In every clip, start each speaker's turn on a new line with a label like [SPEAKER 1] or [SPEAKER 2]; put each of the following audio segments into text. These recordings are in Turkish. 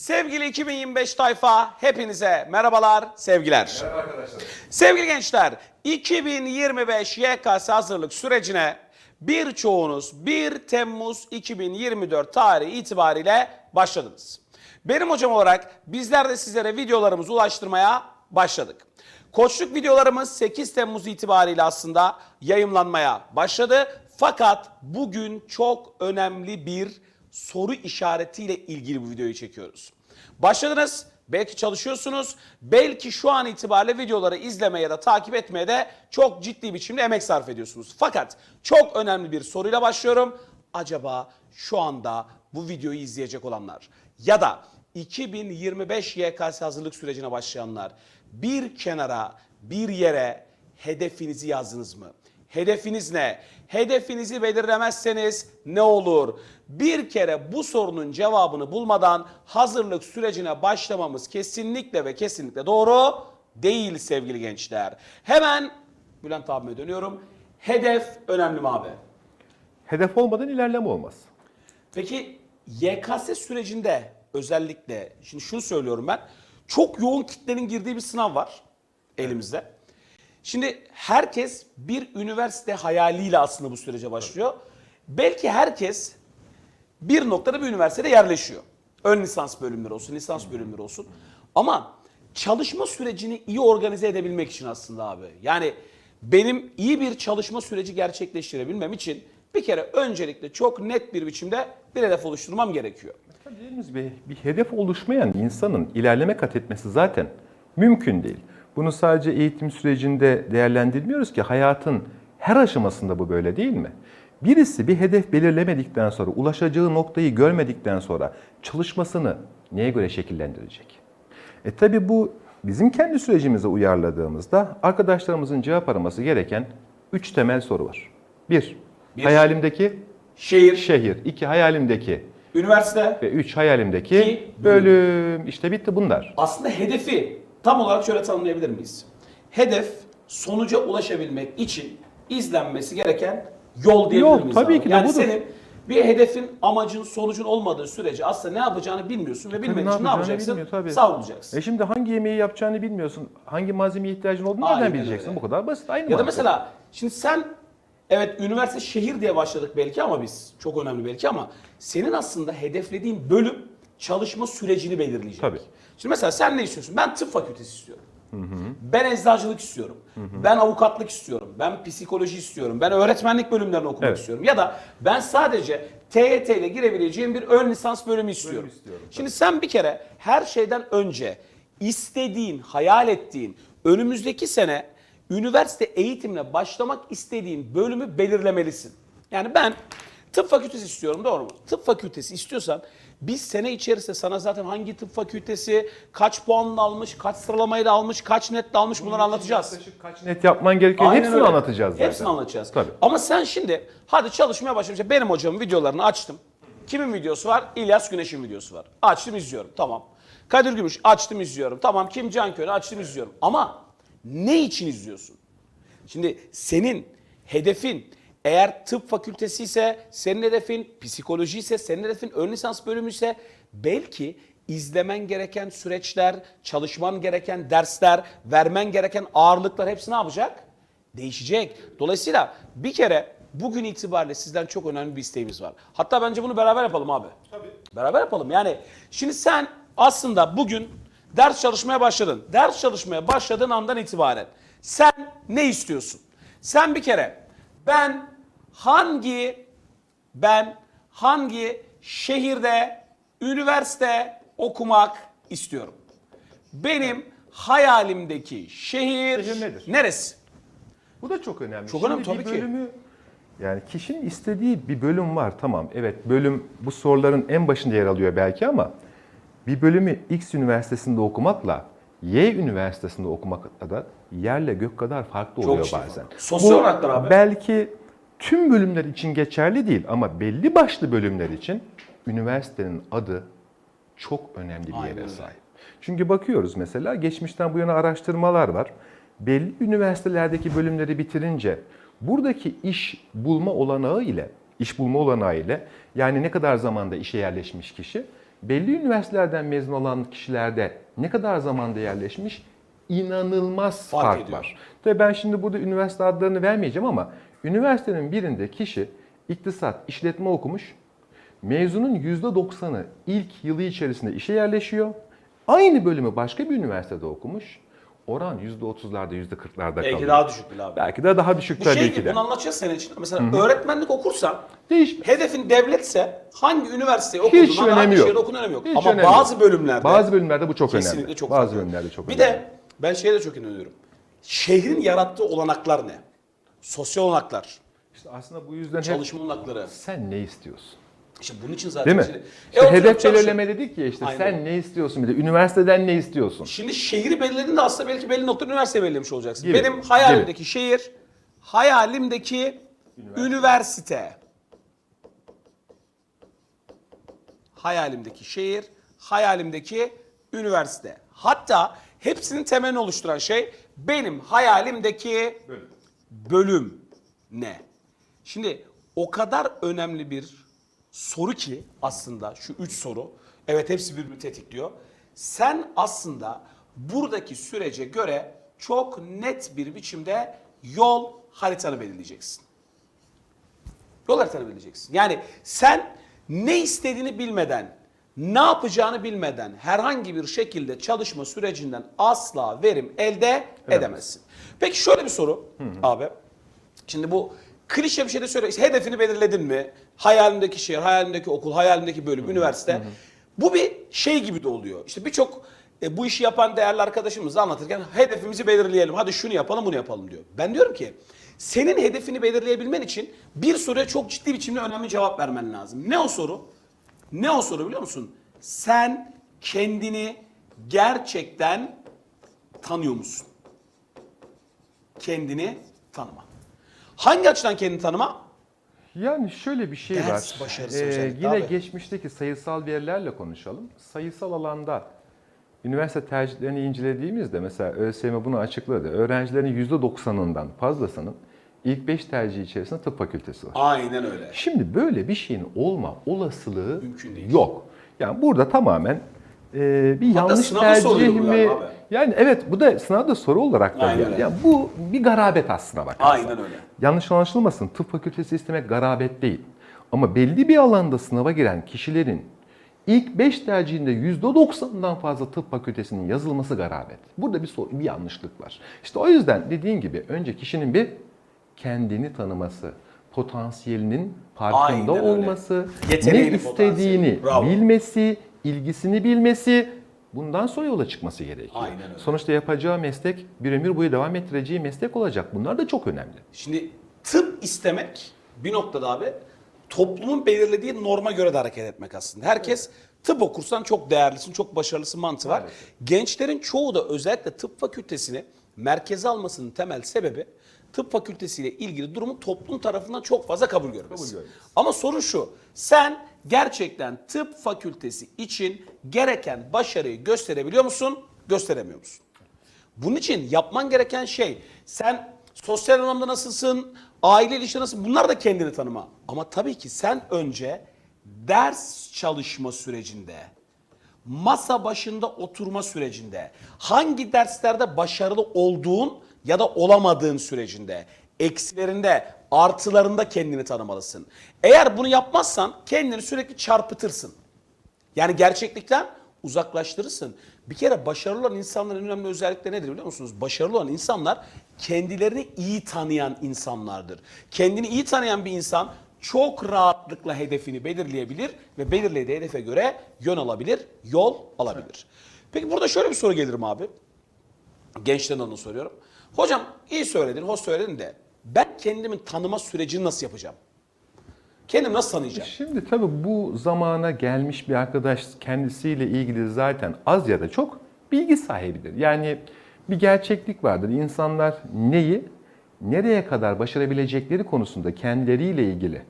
[SPEAKER 1] Sevgili 2025 tayfa hepinize merhabalar, sevgiler.
[SPEAKER 2] Merhaba arkadaşlar.
[SPEAKER 1] Sevgili gençler, 2025 YKS hazırlık sürecine birçoğunuz 1 Temmuz 2024 tarihi itibariyle başladınız. Benim hocam olarak bizler de sizlere videolarımızı ulaştırmaya başladık. Koçluk videolarımız 8 Temmuz itibariyle aslında yayımlanmaya başladı. Fakat bugün çok önemli bir soru işaretiyle ilgili bu videoyu çekiyoruz. Başladınız, belki çalışıyorsunuz, belki şu an itibariyle videoları izlemeye ya da takip etmeye de çok ciddi biçimde emek sarf ediyorsunuz. Fakat çok önemli bir soruyla başlıyorum. Acaba şu anda bu videoyu izleyecek olanlar ya da 2025 YKS hazırlık sürecine başlayanlar bir kenara, bir yere hedefinizi yazdınız mı? Hedefiniz ne? Hedefinizi belirlemezseniz ne olur? Bir kere bu sorunun cevabını bulmadan hazırlık sürecine başlamamız kesinlikle ve kesinlikle doğru değil sevgili gençler. Hemen Bülent abime dönüyorum. Hedef önemli mi abi?
[SPEAKER 2] Hedef olmadan ilerleme olmaz.
[SPEAKER 1] Peki YKS sürecinde özellikle şimdi şunu söylüyorum ben. Çok yoğun kitlenin girdiği bir sınav var elimizde. Şimdi herkes bir üniversite hayaliyle aslında bu sürece başlıyor. Belki herkes bir noktada bir üniversitede yerleşiyor. Ön lisans bölümleri olsun, lisans bölümleri olsun. Ama çalışma sürecini iyi organize edebilmek için aslında abi. Yani benim iyi bir çalışma süreci gerçekleştirebilmem için bir kere öncelikle çok net bir biçimde bir hedef oluşturmam gerekiyor.
[SPEAKER 2] Dediğimiz gibi bir hedef oluşmayan insanın ilerleme kat etmesi zaten mümkün değil. Bunu sadece eğitim sürecinde değerlendirmiyoruz ki hayatın her aşamasında bu böyle değil mi? Birisi bir hedef belirlemedikten sonra, ulaşacağı noktayı görmedikten sonra çalışmasını neye göre şekillendirecek? E tabi bu bizim kendi sürecimize uyarladığımızda arkadaşlarımızın cevap araması gereken üç temel soru var. Bir,
[SPEAKER 1] Bir.
[SPEAKER 2] hayalimdeki
[SPEAKER 1] Şehir,
[SPEAKER 2] şehir. iki hayalimdeki
[SPEAKER 1] üniversite
[SPEAKER 2] ve üç hayalimdeki
[SPEAKER 1] İki,
[SPEAKER 2] bölüm. İşte bitti bunlar.
[SPEAKER 1] aslında hedefi tam olarak şöyle tanımlayabilir miyiz? Hedef sonuca ulaşabilmek için izlenmesi gereken yol diyebilir miyiz?
[SPEAKER 2] tabii
[SPEAKER 1] abi?
[SPEAKER 2] ki de
[SPEAKER 1] yani
[SPEAKER 2] budur.
[SPEAKER 1] senin bir hedefin, amacın, sonucun olmadığı sürece aslında ne yapacağını bilmiyorsun ve bilmek
[SPEAKER 2] ne
[SPEAKER 1] için ne
[SPEAKER 2] yapacağını
[SPEAKER 1] yapacaksın?
[SPEAKER 2] bilmiyor, tabii.
[SPEAKER 1] Savrulacaksın.
[SPEAKER 2] E şimdi hangi yemeği yapacağını bilmiyorsun. Hangi malzemeye ihtiyacın olduğunu
[SPEAKER 1] Aynen
[SPEAKER 2] nereden bileceksin?
[SPEAKER 1] öyle.
[SPEAKER 2] Bu kadar basit. Aynı
[SPEAKER 1] Ya da
[SPEAKER 2] mantık.
[SPEAKER 1] mesela şimdi sen evet üniversite şehir diye başladık belki ama biz çok önemli belki ama senin aslında hedeflediğin bölüm çalışma sürecini belirleyecek.
[SPEAKER 2] Tabii.
[SPEAKER 1] Şimdi mesela sen ne istiyorsun? Ben tıp fakültesi istiyorum. Ben eczacılık istiyorum. Ben avukatlık istiyorum. Ben psikoloji istiyorum. Ben öğretmenlik bölümlerini okumak
[SPEAKER 2] Evet.
[SPEAKER 1] istiyorum. Ya da ben sadece TYT ile girebileceğim bir ön lisans bölümü istiyorum.
[SPEAKER 2] istiyorum,
[SPEAKER 1] Şimdi sen bir kere her şeyden önce istediğin, hayal ettiğin, önümüzdeki sene üniversite eğitimine başlamak istediğin bölümü belirlemelisin. Yani ben tıp fakültesi istiyorum doğru mu? Tıp fakültesi istiyorsan biz sene içerisinde sana zaten hangi tıp fakültesi, kaç puanla almış, kaç sıralamayla almış, kaç netle almış bunları anlatacağız.
[SPEAKER 2] Yaklaşık kaç net yapman gerekiyor.
[SPEAKER 1] Aynen
[SPEAKER 2] Hepsini
[SPEAKER 1] öyle.
[SPEAKER 2] anlatacağız zaten.
[SPEAKER 1] Hepsini anlatacağız.
[SPEAKER 2] Tabii.
[SPEAKER 1] Ama sen şimdi hadi çalışmaya başlamışsın. Benim hocamın videolarını açtım. Kimin videosu var? İlyas Güneş'in videosu var. Açtım izliyorum. Tamam. Kadir Gümüş açtım izliyorum. Tamam. Kim Can Köle açtım izliyorum. Ama ne için izliyorsun? Şimdi senin hedefin eğer tıp fakültesi ise senin hedefin psikoloji ise senin hedefin ön lisans bölümü ise belki izlemen gereken süreçler, çalışman gereken dersler, vermen gereken ağırlıklar hepsi ne yapacak? Değişecek. Dolayısıyla bir kere bugün itibariyle sizden çok önemli bir isteğimiz var. Hatta bence bunu beraber yapalım abi. Tabii. Beraber yapalım. Yani şimdi sen aslında bugün ders çalışmaya başladın. Ders çalışmaya başladığın andan itibaren sen ne istiyorsun? Sen bir kere ben hangi ben hangi şehirde üniversite okumak istiyorum? Benim hayalimdeki şehir,
[SPEAKER 2] Şehir nedir?
[SPEAKER 1] neresi?
[SPEAKER 2] Bu da çok önemli.
[SPEAKER 1] Çok önemli, tabii ki.
[SPEAKER 2] bölümü, Yani kişinin istediği bir bölüm var tamam. Evet bölüm bu soruların en başında yer alıyor belki ama bir bölümü X üniversitesinde okumakla Y üniversitesinde okumak da yerle gök kadar farklı oluyor
[SPEAKER 1] şey
[SPEAKER 2] bazen.
[SPEAKER 1] Sosyal
[SPEAKER 2] Bu
[SPEAKER 1] olarak da abi.
[SPEAKER 2] Belki tüm bölümler için geçerli değil ama belli başlı bölümler için üniversitenin adı çok önemli bir yere sahip. Çünkü bakıyoruz mesela geçmişten bu yana araştırmalar var. Belli üniversitelerdeki bölümleri bitirince buradaki iş bulma olanağı ile iş bulma olanağı ile yani ne kadar zamanda işe yerleşmiş kişi belli üniversitelerden mezun olan kişilerde ne kadar zamanda yerleşmiş? İnanılmaz
[SPEAKER 1] Fark
[SPEAKER 2] fark, var. Tabii ben şimdi burada üniversite adlarını vermeyeceğim ama üniversitenin birinde kişi iktisat, işletme okumuş. Mezunun %90'ı ilk yılı içerisinde işe yerleşiyor. Aynı bölümü başka bir üniversitede okumuş. Oran %30'larda, %40'larda
[SPEAKER 1] Belki
[SPEAKER 2] kalıyor.
[SPEAKER 1] daha düşük bile abi.
[SPEAKER 2] Belki de daha düşük
[SPEAKER 1] Bu
[SPEAKER 2] tabii
[SPEAKER 1] şey
[SPEAKER 2] ki
[SPEAKER 1] gibi
[SPEAKER 2] de.
[SPEAKER 1] bunu anlatacağız senin için. Mesela öğretmenlik okursan
[SPEAKER 2] Değişmiş.
[SPEAKER 1] hedefin devletse hangi üniversiteyi
[SPEAKER 2] Hiç
[SPEAKER 1] okuduğundan
[SPEAKER 2] önemi
[SPEAKER 1] hangi
[SPEAKER 2] yok.
[SPEAKER 1] şehirde okuduğun önemi yok.
[SPEAKER 2] Hiç
[SPEAKER 1] Ama
[SPEAKER 2] önemi
[SPEAKER 1] bazı
[SPEAKER 2] yok.
[SPEAKER 1] bölümlerde
[SPEAKER 2] Bazı bölümlerde bu çok
[SPEAKER 1] kesinlikle
[SPEAKER 2] önemli.
[SPEAKER 1] çok
[SPEAKER 2] Bazı
[SPEAKER 1] farklı.
[SPEAKER 2] bölümlerde çok
[SPEAKER 1] Bir
[SPEAKER 2] önemli.
[SPEAKER 1] de ben şeye de çok inanıyorum. Şehrin yarattığı olanaklar ne? Sosyal olanaklar,
[SPEAKER 2] İşte aslında bu yüzden hep
[SPEAKER 1] çalışma olanakları.
[SPEAKER 2] sen ne istiyorsun?
[SPEAKER 1] İşte bunun için zaten
[SPEAKER 2] Değil mi?
[SPEAKER 1] şimdi-
[SPEAKER 2] İşte
[SPEAKER 1] E, oturup
[SPEAKER 2] hedef
[SPEAKER 1] çalışın.
[SPEAKER 2] belirleme dedik ya işte
[SPEAKER 1] Aynen.
[SPEAKER 2] sen ne istiyorsun bir de üniversiteden ne istiyorsun?
[SPEAKER 1] Şimdi şehri belirlediğinde aslında belki belli noktada üniversite belirlemiş olacaksın.
[SPEAKER 2] Gibi,
[SPEAKER 1] Benim hayalimdeki şehir, hayalimdeki üniversite. Hayalimdeki şehir, hayalimdeki üniversite. Hatta hepsinin temelini oluşturan şey benim hayalimdeki bölüm ne? Şimdi o kadar önemli bir soru ki aslında şu üç soru. Evet hepsi birbirini tetikliyor. Sen aslında buradaki sürece göre çok net bir biçimde yol haritanı belirleyeceksin. Yol haritanı belirleyeceksin. Yani sen ne istediğini bilmeden, ne yapacağını bilmeden herhangi bir şekilde çalışma sürecinden asla verim elde edemezsin. Peki şöyle bir soru abi. Şimdi bu klişe bir şey de söyle. İşte hedefini belirledin mi? Hayalimdeki şehir, hayalimdeki okul, hayalimdeki bölüm, üniversite. Bu bir şey gibi de oluyor. İşte birçok e, bu işi yapan değerli arkadaşımız da anlatırken hedefimizi belirleyelim. Hadi şunu yapalım, bunu yapalım diyor. Ben diyorum ki senin hedefini belirleyebilmen için bir soruya çok ciddi biçimde önemli cevap vermen lazım. Ne o soru? Ne o soru biliyor musun? Sen kendini gerçekten tanıyor musun? Kendini tanıma. Hangi açıdan kendini tanıma?
[SPEAKER 2] Yani şöyle bir şey
[SPEAKER 1] Ders
[SPEAKER 2] var.
[SPEAKER 1] başarısı
[SPEAKER 2] Ee,
[SPEAKER 1] özellikle
[SPEAKER 2] yine
[SPEAKER 1] abi.
[SPEAKER 2] geçmişteki sayısal verilerle konuşalım. Sayısal alanda üniversite tercihlerini incelediğimizde mesela ÖSYM bunu açıkladı. Öğrencilerin %90'ından fazlasının ilk 5 tercih içerisinde tıp fakültesi var.
[SPEAKER 1] Aynen öyle.
[SPEAKER 2] Şimdi böyle bir şeyin olma olasılığı
[SPEAKER 1] Mümkün değil.
[SPEAKER 2] yok. Yani burada tamamen e, bir yanlış
[SPEAKER 1] sınavda
[SPEAKER 2] tercih
[SPEAKER 1] soruluyor bu
[SPEAKER 2] mi?
[SPEAKER 1] galiba abi.
[SPEAKER 2] Yani evet bu da sınavda soru olarak da
[SPEAKER 1] Aynen
[SPEAKER 2] geldi.
[SPEAKER 1] öyle.
[SPEAKER 2] Yani bu bir garabet aslına bakarsan.
[SPEAKER 1] Aynen öyle.
[SPEAKER 2] Yanlış anlaşılmasın tıp fakültesi istemek garabet değil. Ama belli bir alanda sınava giren kişilerin ilk 5 tercihinde %90'dan fazla tıp fakültesinin yazılması garabet. Burada bir sorun, bir yanlışlık var. İşte o yüzden dediğin gibi önce kişinin bir kendini tanıması, potansiyelinin farkında
[SPEAKER 1] Aynen
[SPEAKER 2] olması,
[SPEAKER 1] Yeteneğini,
[SPEAKER 2] ne istediğini bilmesi, ilgisini bilmesi, bundan sonra yola çıkması gerekiyor.
[SPEAKER 1] Aynen öyle.
[SPEAKER 2] Sonuçta yapacağı meslek bir ömür boyu devam ettireceği meslek olacak. Bunlar da çok önemli.
[SPEAKER 1] Şimdi tıp istemek bir noktada abi toplumun belirlediği norma göre de hareket etmek aslında. Herkes tıp okursan çok değerlisin, çok başarılısın mantığı var.
[SPEAKER 2] Maalesef.
[SPEAKER 1] Gençlerin çoğu da özellikle tıp fakültesini merkeze almasının temel sebebi tıp fakültesiyle ilgili durumun toplum tarafından çok fazla kabul görmesi.
[SPEAKER 2] Kabul görmesi.
[SPEAKER 1] Ama sorun şu. Sen gerçekten tıp fakültesi için gereken başarıyı gösterebiliyor musun? Gösteremiyor musun? Bunun için yapman gereken şey sen sosyal anlamda nasılsın, aile ilişkisi nasıl bunlar da kendini tanıma. Ama tabii ki sen önce ders çalışma sürecinde, masa başında oturma sürecinde, hangi derslerde başarılı olduğun ya da olamadığın sürecinde, eksilerinde, artılarında kendini tanımalısın. Eğer bunu yapmazsan kendini sürekli çarpıtırsın. Yani gerçeklikten uzaklaştırırsın. Bir kere başarılı olan insanların önemli özellikleri nedir biliyor musunuz? Başarılı olan insanlar kendilerini iyi tanıyan insanlardır. Kendini iyi tanıyan bir insan çok rahatlıkla hedefini belirleyebilir ve belirlediği hedefe göre yön alabilir, yol alabilir. Peki burada şöyle bir soru gelirim abi. Gençlerden onu soruyorum. Hocam iyi söyledin, hoş söyledin de ben kendimin tanıma sürecini nasıl yapacağım? Kendimi nasıl tanıyacağım?
[SPEAKER 2] Şimdi tabii bu zamana gelmiş bir arkadaş kendisiyle ilgili zaten az ya da çok bilgi sahibidir. Yani bir gerçeklik vardır. İnsanlar neyi, nereye kadar başarabilecekleri konusunda kendileriyle ilgili.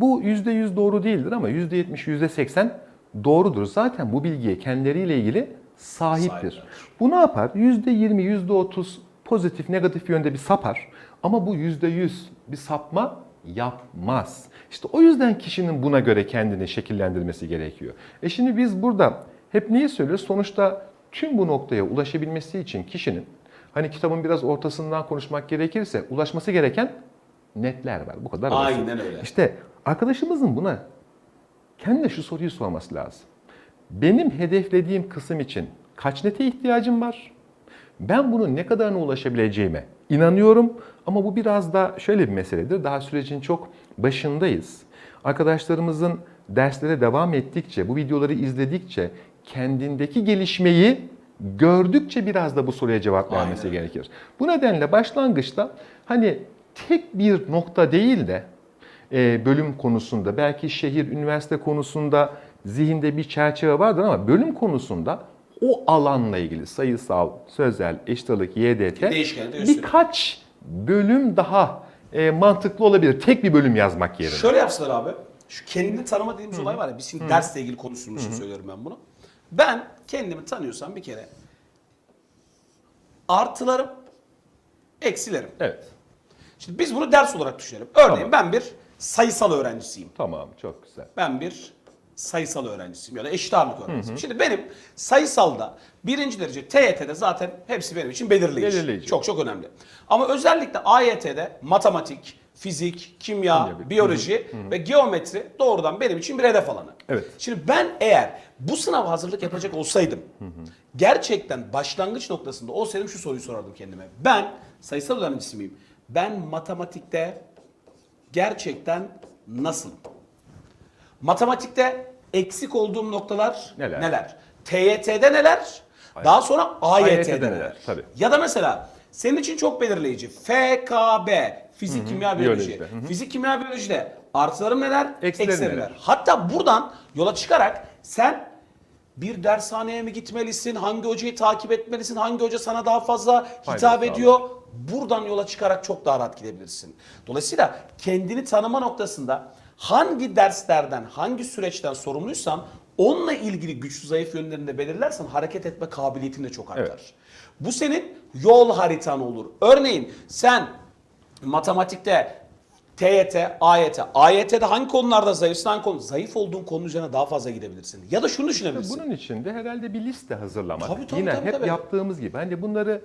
[SPEAKER 2] Bu %100 doğru değildir ama %70, %80 doğrudur. Zaten bu bilgiye kendileriyle ilgili sahiptir.
[SPEAKER 1] Sahipler.
[SPEAKER 2] Bu ne yapar? %20, %30 pozitif, negatif yönde bir sapar. Ama bu %100 bir sapma Yapmaz. İşte o yüzden kişinin buna göre kendini şekillendirmesi gerekiyor. E şimdi biz burada hep neyi söylüyoruz? Sonuçta tüm bu noktaya ulaşabilmesi için kişinin hani kitabın biraz ortasından konuşmak gerekirse ulaşması gereken netler var. Bu kadar basit.
[SPEAKER 1] Aynen öyle.
[SPEAKER 2] İşte arkadaşımızın buna kendine şu soruyu sorması lazım. Benim hedeflediğim kısım için kaç nete ihtiyacım var? Ben bunun ne kadarına ulaşabileceğime inanıyorum ama bu biraz da şöyle bir meseledir. Daha sürecin çok başındayız. Arkadaşlarımızın derslere devam ettikçe, bu videoları izledikçe kendindeki gelişmeyi gördükçe biraz da bu soruya cevap
[SPEAKER 1] Aynen
[SPEAKER 2] vermesi
[SPEAKER 1] öyle.
[SPEAKER 2] gerekir. Bu nedenle başlangıçta hani tek bir nokta değil de e, bölüm konusunda, belki şehir, üniversite konusunda zihinde bir çerçeve vardır ama bölüm konusunda o alanla ilgili sayısal, sözel, eşit ağırlık, YDT birkaç bölüm daha e, mantıklı olabilir. Tek bir bölüm yazmak yerine.
[SPEAKER 1] Şöyle yapsınlar abi. Şu kendini tanıma dediğimiz olay var ya. Biz şimdi dersle ilgili konuştuğumuz için söylüyorum ben bunu. Ben kendimi tanıyorsam bir kere artılarım, eksilerim.
[SPEAKER 2] Evet.
[SPEAKER 1] Şimdi biz bunu ders olarak düşünelim. Örneğin
[SPEAKER 2] Tamam.
[SPEAKER 1] ben bir sayısal öğrencisiyim.
[SPEAKER 2] Tamam, çok güzel.
[SPEAKER 1] Ben bir sayısal öğrencisiyim ya da eşit ağırlık öğrencisiyim. Şimdi benim sayısalda birinci derece TYT'de zaten hepsi benim için belirleyici.
[SPEAKER 2] Belirleyici.
[SPEAKER 1] Çok çok önemli. Ama özellikle AYT'de matematik, fizik, kimya,
[SPEAKER 2] Kimya,
[SPEAKER 1] biyoloji ve geometri doğrudan benim için bir hedef alanı.
[SPEAKER 2] Evet.
[SPEAKER 1] Şimdi ben eğer bu sınava hazırlık yapacak olsaydım gerçekten başlangıç noktasında olsaydım şu soruyu sorardım kendime. Ben sayısal öğrencisi miyim? Ben matematikte gerçekten nasılım? Matematikte eksik olduğum noktalar
[SPEAKER 2] Neler?
[SPEAKER 1] neler? TYT'de neler? Daha sonra AYT'de,
[SPEAKER 2] AYT'de
[SPEAKER 1] neler?
[SPEAKER 2] neler? Tabii.
[SPEAKER 1] Ya da mesela senin için çok belirleyici. FKB, fizik, kimya, biyoloji.
[SPEAKER 2] biyolojide.
[SPEAKER 1] Fizik, kimya, biyolojide artılarım neler?
[SPEAKER 2] Eksilerim
[SPEAKER 1] eksilerim
[SPEAKER 2] neler?
[SPEAKER 1] Hatta buradan yola çıkarak sen bir dershaneye mi gitmelisin? Hangi hocayı takip etmelisin? Hangi hoca sana daha fazla hitap
[SPEAKER 2] sağlar.
[SPEAKER 1] ediyor? Buradan yola çıkarak çok daha rahat gidebilirsin. Dolayısıyla kendini tanıma noktasında hangi derslerden, hangi süreçten sorumluysan onunla ilgili güçlü zayıf yönlerini de belirlersen hareket etme kabiliyetin de çok artar.
[SPEAKER 2] Evet.
[SPEAKER 1] Bu senin yol haritan olur. Örneğin sen matematikte TYT, AYT. AYT'de hangi konularda zayıfsın, hangi konu? Zayıf olduğun konu üzerine daha fazla gidebilirsin. Ya da şunu düşünebilirsin.
[SPEAKER 2] Bunun için de herhalde bir liste hazırlamak.
[SPEAKER 1] Tabii, tabii,
[SPEAKER 2] Yine
[SPEAKER 1] tabii,
[SPEAKER 2] hep
[SPEAKER 1] tabii.
[SPEAKER 2] yaptığımız gibi. Hani bunları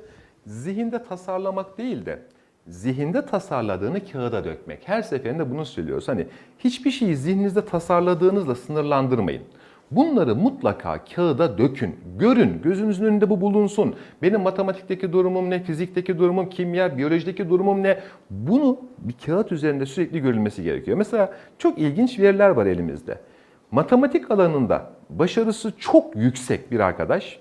[SPEAKER 2] zihinde tasarlamak değil de zihinde tasarladığını kağıda dökmek. Her seferinde bunu söylüyoruz. Hani hiçbir şeyi zihninizde tasarladığınızla sınırlandırmayın. Bunları mutlaka kağıda dökün, görün, gözünüzün önünde bu bulunsun. Benim matematikteki durumum ne, fizikteki durumum, kimya, biyolojideki durumum ne? Bunu bir kağıt üzerinde sürekli görülmesi gerekiyor. Mesela çok ilginç veriler var elimizde. Matematik alanında başarısı çok yüksek bir arkadaş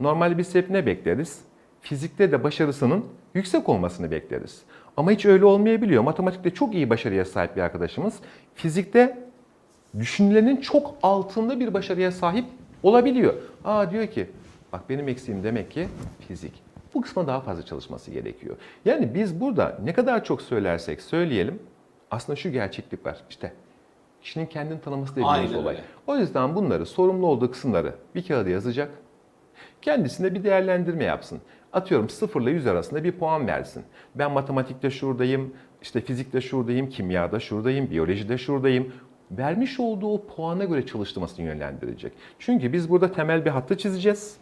[SPEAKER 2] Normalde biz hep ne bekleriz? Fizikte de başarısının yüksek olmasını bekleriz. Ama hiç öyle olmayabiliyor. Matematikte çok iyi başarıya sahip bir arkadaşımız fizikte düşünülenin çok altında bir başarıya sahip olabiliyor. Aa diyor ki bak benim eksiğim demek ki fizik. Bu kısma daha fazla çalışması gerekiyor. Yani biz burada ne kadar çok söylersek söyleyelim aslında şu gerçeklik var. İşte kişinin kendini tanıması dediğimiz
[SPEAKER 1] Aynen
[SPEAKER 2] olay.
[SPEAKER 1] öyle.
[SPEAKER 2] O yüzden bunları sorumlu olduğu kısımları bir kağıda yazacak. Kendisine bir değerlendirme yapsın. Atıyorum 0 ile 100 arasında bir puan versin. Ben matematikte şuradayım, işte fizikte şuradayım, kimyada şuradayım, biyolojide şuradayım. Vermiş olduğu o puana göre çalıştırmasını yönlendirecek. Çünkü biz burada temel bir hattı çizeceğiz.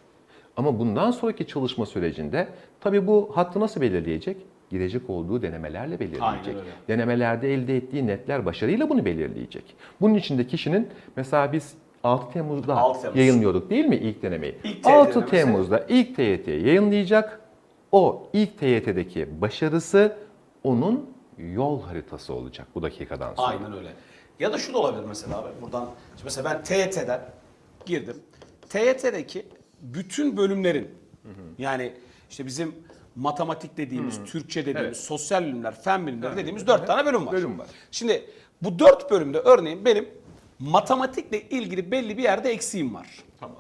[SPEAKER 2] Ama bundan sonraki çalışma sürecinde tabii bu hattı nasıl belirleyecek? Girecek olduğu denemelerle belirleyecek. Denemelerde elde ettiği netler başarıyla bunu belirleyecek. Bunun için de kişinin mesela biz 6 Temmuz'da
[SPEAKER 1] 6 Temmuz.
[SPEAKER 2] yayınlıyorduk değil mi ilk denemeyi?
[SPEAKER 1] İlk TYT
[SPEAKER 2] 6
[SPEAKER 1] denemesi.
[SPEAKER 2] Temmuz'da ilk TYT'yi yayınlayacak. O ilk TYT'deki başarısı onun yol haritası olacak bu dakikadan sonra.
[SPEAKER 1] Aynen öyle. Ya da şu da olabilir mesela abi. Buradan şimdi mesela ben TYT'den girdim. TYT'deki bütün bölümlerin yani işte bizim matematik dediğimiz, Türkçe dediğimiz,
[SPEAKER 2] Evet.
[SPEAKER 1] sosyal bilimler, fen bilimleri dediğimiz dört tane bölüm var.
[SPEAKER 2] Bölüm var.
[SPEAKER 1] Şimdi bu dört bölümde örneğin benim matematikle ilgili belli bir yerde eksiğim var.
[SPEAKER 2] Tamam.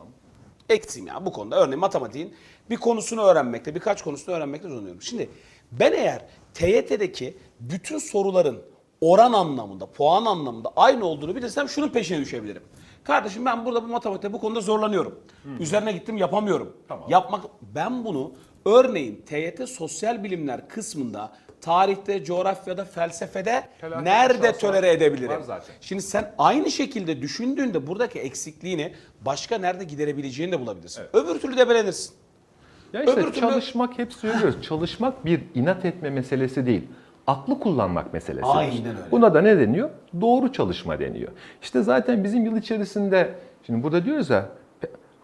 [SPEAKER 1] eksiğim ya bu konuda. Örneğin matematiğin bir konusunu öğrenmekte, birkaç konusunu öğrenmekte zorlanıyorum. Şimdi ben eğer TYT'deki bütün soruların oran anlamında, puan anlamında aynı olduğunu bilirsem şunun peşine düşebilirim. Kardeşim ben burada bu matematikte bu konuda zorlanıyorum. Üzerine gittim yapamıyorum.
[SPEAKER 2] Tamam.
[SPEAKER 1] Yapmak ben bunu örneğin TYT sosyal bilimler kısmında tarihte, coğrafyada, felsefede
[SPEAKER 2] Felaket
[SPEAKER 1] nerede tolere edebilirim?
[SPEAKER 2] var zaten.
[SPEAKER 1] Şimdi sen aynı şekilde düşündüğünde buradaki eksikliğini başka nerede giderebileceğini de bulabilirsin. Öbür türlü debelenirsin.
[SPEAKER 2] Ya işte
[SPEAKER 1] Öbür türlü-
[SPEAKER 2] çalışmak hep söylüyoruz. çalışmak bir inat etme meselesi değil. Aklı kullanmak meselesi.
[SPEAKER 1] Aynen öyle.
[SPEAKER 2] Buna da ne deniyor? Doğru çalışma deniyor. İşte zaten bizim yıl içerisinde şimdi burada diyoruz ya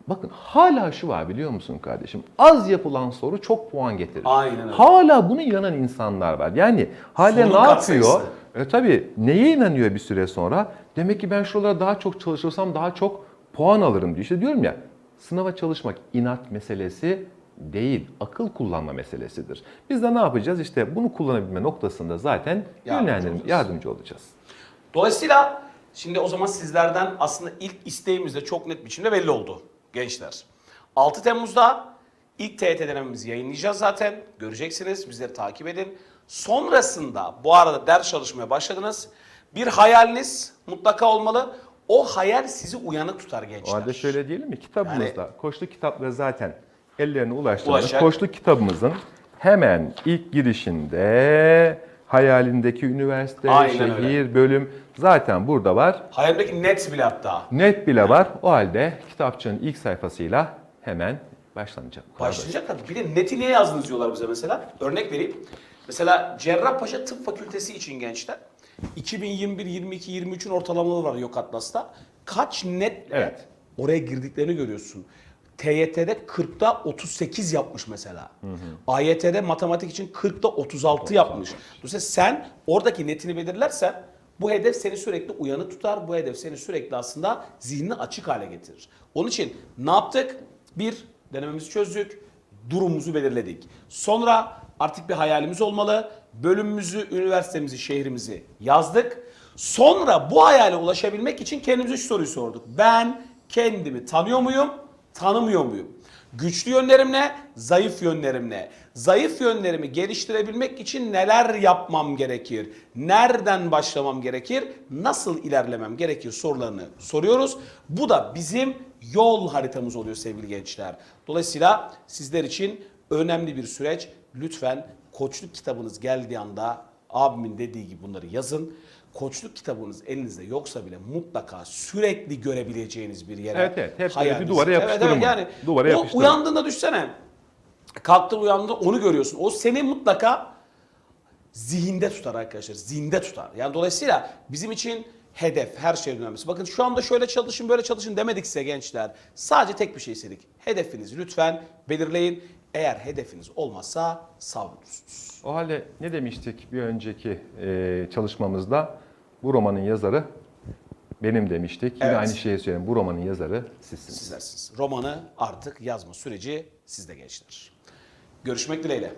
[SPEAKER 2] bakın hala şu var biliyor musun kardeşim? Az yapılan soru çok puan getirir.
[SPEAKER 1] Aynen öyle.
[SPEAKER 2] Hala buna inanan insanlar var. Yani hala
[SPEAKER 1] Sorunun
[SPEAKER 2] ne
[SPEAKER 1] katsayısı.
[SPEAKER 2] yapıyor? E tabii neye inanıyor bir süre sonra? Demek ki ben şuralara daha çok çalışırsam daha çok puan alırım diyor. İşte diyorum ya sınava çalışmak inat meselesi değil, akıl kullanma meselesidir. Biz de ne yapacağız? İşte bunu kullanabilme noktasında zaten
[SPEAKER 1] Yardımcı
[SPEAKER 2] yönlendirim,
[SPEAKER 1] olacağız.
[SPEAKER 2] yardımcı olacağız.
[SPEAKER 1] Dolayısıyla şimdi o zaman sizlerden aslında ilk isteğimiz de çok net biçimde belli oldu gençler. 6 Temmuz'da ilk TYT denememizi yayınlayacağız zaten. Göreceksiniz. Bizleri takip edin. Sonrasında bu arada ders çalışmaya başladınız. Bir hayaliniz mutlaka olmalı. O hayal sizi uyanık tutar
[SPEAKER 2] O
[SPEAKER 1] gençler.
[SPEAKER 2] halde şöyle diyelim mi? Kitabımızda koçluk kitapları zaten ellerine ulaştığında
[SPEAKER 1] Ulaşacak.
[SPEAKER 2] kitabımızın hemen ilk girişinde hayalindeki üniversite,
[SPEAKER 1] Aynen
[SPEAKER 2] şehir, bölüm zaten burada var.
[SPEAKER 1] Hayalimdeki net bile hatta.
[SPEAKER 2] Net bile var. O halde kitapçının ilk sayfasıyla hemen başlanacak. Basit.
[SPEAKER 1] Başlayacaklar. Bir de neti niye yazdınız diyorlar bize mesela. Örnek vereyim. Mesela Cerrahpaşa Tıp Fakültesi için gençler 2021, 22, 23'ün ortalamaları var Yok Atlas'ta. Kaç netle
[SPEAKER 2] Evet.
[SPEAKER 1] oraya girdiklerini görüyorsun. TYT'de 40'ta 38 yapmış mesela. AYT'de matematik için 40'ta 36 yapmış. Dolayısıyla sen oradaki netini belirlersen bu hedef seni sürekli uyanık tutar. Bu hedef seni sürekli aslında zihnini açık hale getirir. Onun için ne yaptık? Bir, denememizi çözdük. Durumumuzu belirledik. Sonra artık bir hayalimiz olmalı. Bölümümüzü, üniversitemizi, şehrimizi yazdık. Sonra bu hayale ulaşabilmek için kendimize şu soruyu sorduk. Ben kendimi tanıyor muyum? Tanımıyor muyum? Güçlü yönlerim ne? Zayıf yönlerim ne? Zayıf yönlerimi geliştirebilmek için neler yapmam gerekir? Nereden başlamam gerekir? Nasıl ilerlemem gerekir sorularını soruyoruz. Bu da bizim yol haritamız oluyor sevgili gençler. Dolayısıyla sizler için önemli bir süreç. Lütfen koçluk kitabınız geldiği anda abimin dediği gibi bunları yazın. Koçluk kitabınız elinizde yoksa bile mutlaka sürekli görebileceğiniz bir yere.
[SPEAKER 2] Evet, evet. Hep böyle bir
[SPEAKER 1] hayalinizi-
[SPEAKER 2] duvara yapıştırın bunu.
[SPEAKER 1] yani
[SPEAKER 2] Duvara
[SPEAKER 1] o
[SPEAKER 2] yapıştırın.
[SPEAKER 1] uyandığında düşsene. Kalktın uyandığında onu görüyorsun. O seni mutlaka zihinde tutar arkadaşlar. Zihinde tutar. Yani dolayısıyla bizim için hedef her şeyden önemlisi. Bakın şu anda şöyle çalışın böyle çalışın demedik size gençler. Sadece tek bir şey istedik. Hedefinizi lütfen belirleyin. Eğer hedefiniz olmazsa savrulursunuz.
[SPEAKER 2] O halde ne demiştik bir önceki e, çalışmamızda? Bu romanın yazarı benim demiştik. Yine
[SPEAKER 1] Evet.
[SPEAKER 2] aynı şeyi söyleyeyim. Bu romanın yazarı sizsiniz.
[SPEAKER 1] Sizlersiniz. Romanı artık yazma süreci sizde gençler. Görüşmek dileğiyle.